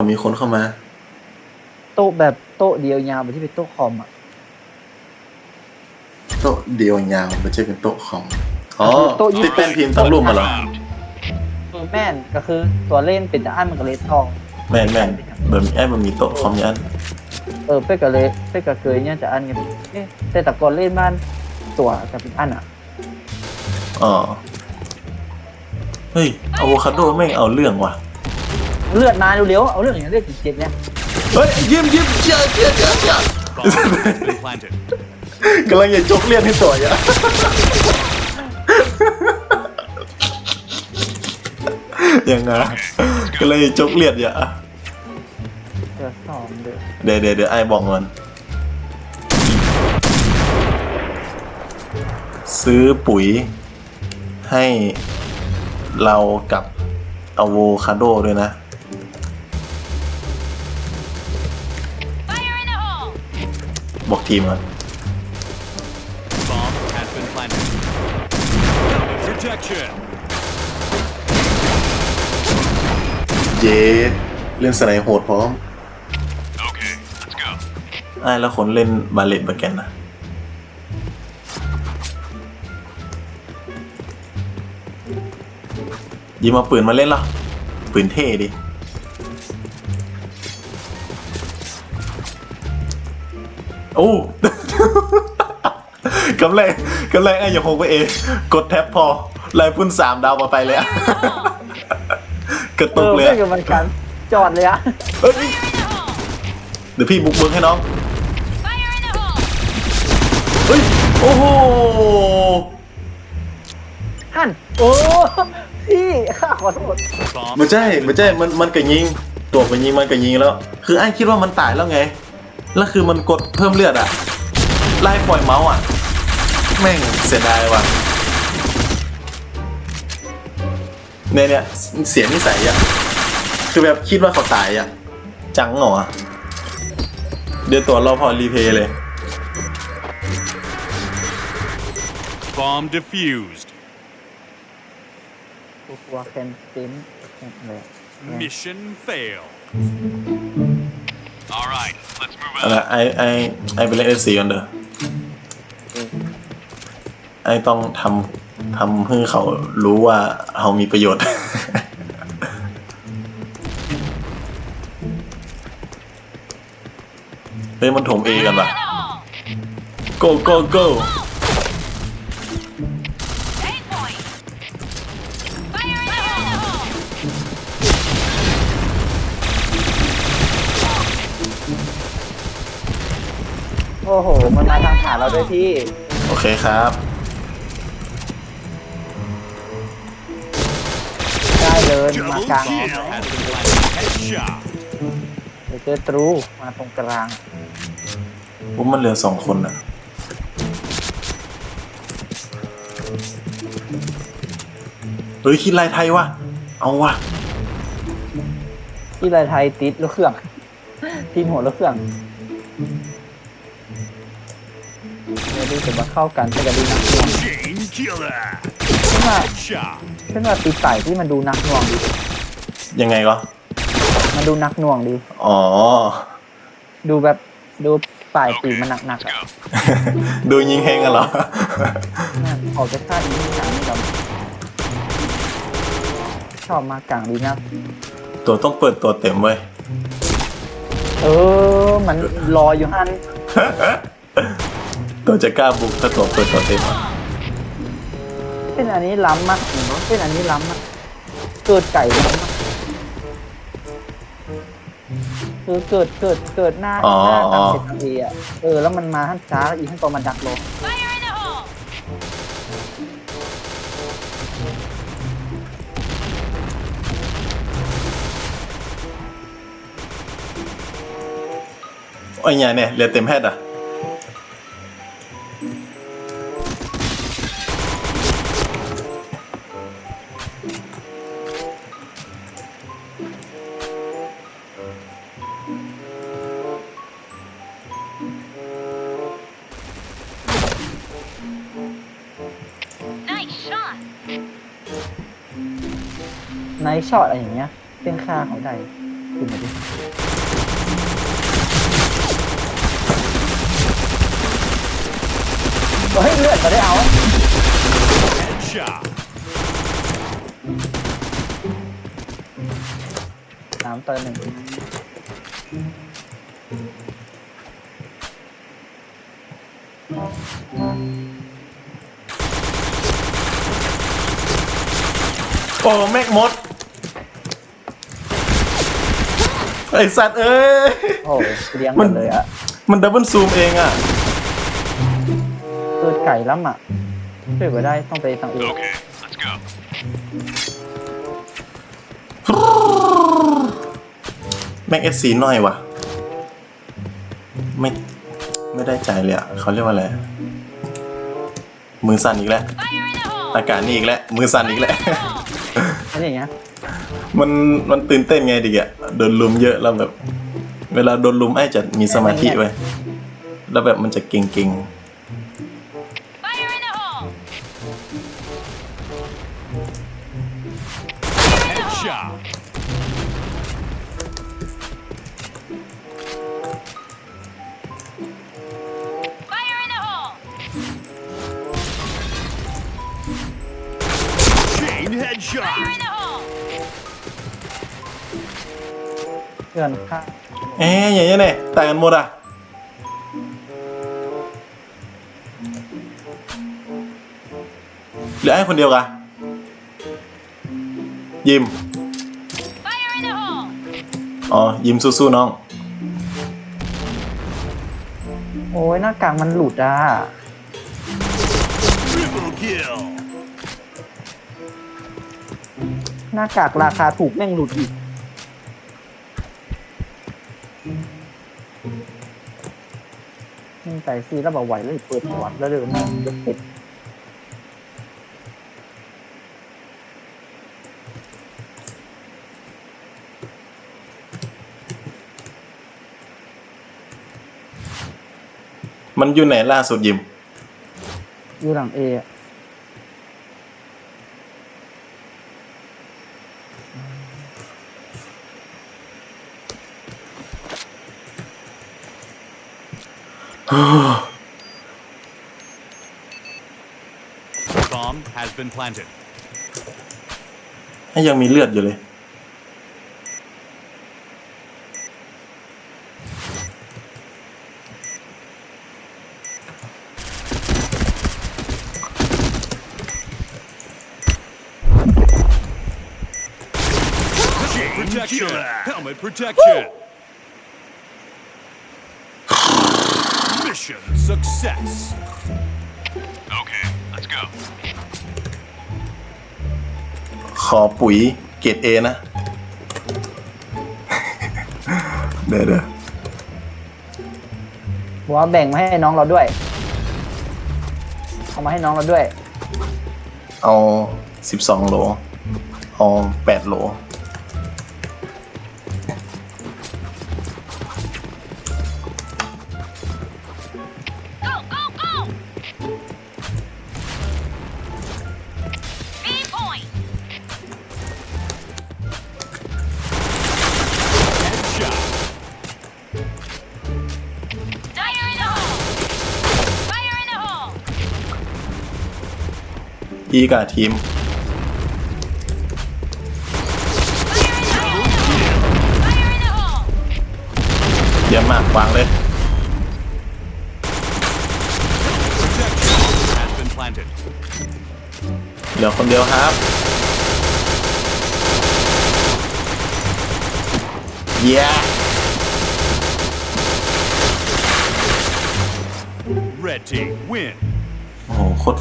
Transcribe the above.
มีคนเข้ามา โต๊ะแบบโต๊ะเดียวยาวแบบที่เป็นโต๊ะคอมอะโต๊ะเดียวยาวไม่ใช่เป็นโต๊ะคอมอ๋อโต๊ะยี่สิบที่เป็นพิมพ์ตั้งรูปมาเหรอเออแม่นก็คือตัวเล่นเป็นแต่อันมันก็เลยทอง แม่นแม่นเบอร์มีแอปมันมีโต๊ะคอมอย่างนั้นเออเป๊กก็เลยเป๊กก็เคยเนี่ยจะอันกันเอ๊ะแต่แต่ก่อนเล่นบ้านตัวจะเป็นอันอะอ๋อเฮ้ยอะโวคาโดแม่งเอาเรื่องว่ะ เลือดมาเร็วๆเอาเรื่องอย่างนี้เลือดเจ็ดเนี่ยเฮ้ยยิ้มยิ้มเชี่ยเชียเชี่ยเชีย Bomb has been planted. กำลังจะจกเลียนให้สวยอะ ยังไงกำลังจะจกเลียนอย่าเดือดสองเดือดเดี๋ยวเดี๋ยวเดี๋ยวไอ้บอกมัน ซื้อปุ๋ยให้เรากับอะโวคาโดด้วยนะ ทีมมัน Bomb has been planted. Protection. เยเล่นสไนโหดพร้อม Okay, let's go. ไอ้แล้วคนเล่นบาเลตบาแกนนะ ยิมเอาปืนมาเล่นเหรอปืนเท่ดิ โอ้กำแรงกำแรงไอ้อย่าคงไปเองกดแท็บพอลายพุ่นสามดาวมาไปเลยอะกระเอตุกอเลยเป๊อะกกับมันกันจอดเลยอะเอ้ย In the hole! เดี๋ยวพี่บุกเบิกให้น้อง Fire in the hole! เฮ้ย โอ้โห หันโอ้พี่ข้าขอโทษ Bomb ไม่ใช่ไม่ใช่มันมันก็ยิง ตัวก็ยิงมันก็ยิงแล้ว คือไอ้คิดว่ามันตายแล้วไง แล้วคือมันกดเพิ่มเลือดอะไล่ปล่อยเมาส์อะแม่งเสียดายว่ะเนี่ยเนี่ยเสียนิสัยอะคือแบบคิดว่าเขาตายอะจังเหรอเดี๋ยวตัวรอพอรีเพย์เลย Bomb defused. กูกลัวแคนเซนเลย Mission fail. All right, let's move อะไรไอไอไอไปเล่นเอซีกันเด้อไอต้องทำทำให้เขารู้ว่าเขามีประโยชน์ เฮ้ยมันถมเอกัน In ปะ go go go โอ้โห มันมาทางขาเราด้วยพี่ โอเคครับ ได้เลยมา Double กลาง bomb has been planted. Headshot. เดี๋ยวเจอตรูมาตรงกลางผมมันเหลือสองคนนะเฮ้ย คิดลายไทยวะเอาวะที่ไรไทยติดรถเครื่องทีมหัวรถเครื่อง เดี๋ยวดูจะมาเข้ากันแต่ก็ดูนักหน่วง Chain killer. ขึ้นมา Headshot. ขึ้นมาตีไต่ที่มันดูนักหน่วงดี ยังไงก็มันดูนักหน่วงดี อ๋อ ดูแบบดูปลายปีกมันหนักๆอะดูยิงเฮงกันเหรอนั่นออกจากท่านี้หนังนี่เราชอบมากลางดีนะ ตัวต้องเปิดตัวเต็มเว้ย เออ มันรออยู่ฮัน ตัวจะกล้าบุกถ้าตัวเปิดตัวเต็มอะเป็นอันนี้ล้ำมากเป็นอันนี้ล้ำมากเกิดไก่ล้ำมากคือเกิดเกิดเกิดหน้าหน้าตามเจ็ดนาทีอะเออแล้วมันมาฮันช้าแล้วอีกขั้นตอนมันดักลง Fire ไอ้เนี่ยเนี่ยเรียนเต็มแพทย์อะ Nice shot! ไนท์ช็อตอะไรอย่างเงี้ย เป็นค่าของใดขึ้นมาดิ เฮ้ยเลือดก็ได้เอา Headshot. สามต่อหนึ่งโอ้แม็กมดไอสัตว์เอ้ย โอ้โหเลี้ยงหมดเลยอะมันดับเบิลซูมเองอะเกิดไก่ล้ำอะช่วยไว้ได้ต้องไปทางเอ Okay, let's go. แม็กเอสซีน้อยว่ะ ไม่ ไม่ได้ใจเลยอะเขาเรียกว่าอะไร มือสั่นอีกแล้ว Fire in the hole! อาการนี่อีกแล้ว มือสั่นอีกแล้วอันนี้อย่างเงี้ยมันมันตื่นเต้นไงดิอะโดนลุมเยอะแล้วแบบ เวลาโดนลุมไอ้จะมีสมาธิไว้ยแล้วแบบมันจะเก่ง Fire hole! เพื่อนค่าๆเอ๊ะอย่างเงี้ยเนี่ยตายกันหมดอะ เหลือไอ้คนเดียวกะยิม อ๋อ ยิ้มสู้ๆน้อง โอ้ยหน้ากากมันหลุดอะ Triple kill. หน้ากากราคาถูกแม่งหลุดอีก นี่ใส่ซีแล้วบอกไหวเลยเปิดหัวแล้วเดินมาจะติด มันอยู่ไหนล่าสุดยิม อยู่หลังเออะ Bomb has been planted. ให้ยังมีเลือดอยู่เลย protection. Helmet protection. Mission success. Okay, let's go. ขอปุ๋ยเกรดเอนะ เดี๋ยวเดี๋ยวบอกว่าแบ่งมาให้น้องเราด้วย เอามาให้น้องเราด้วย เอาสิบสองโหลเอาแปดโหล พี่กับทีม เยี่ยมมากวางเลย เหลือคนเดียวครับ เย้ Red team win. โอ้โหโคตร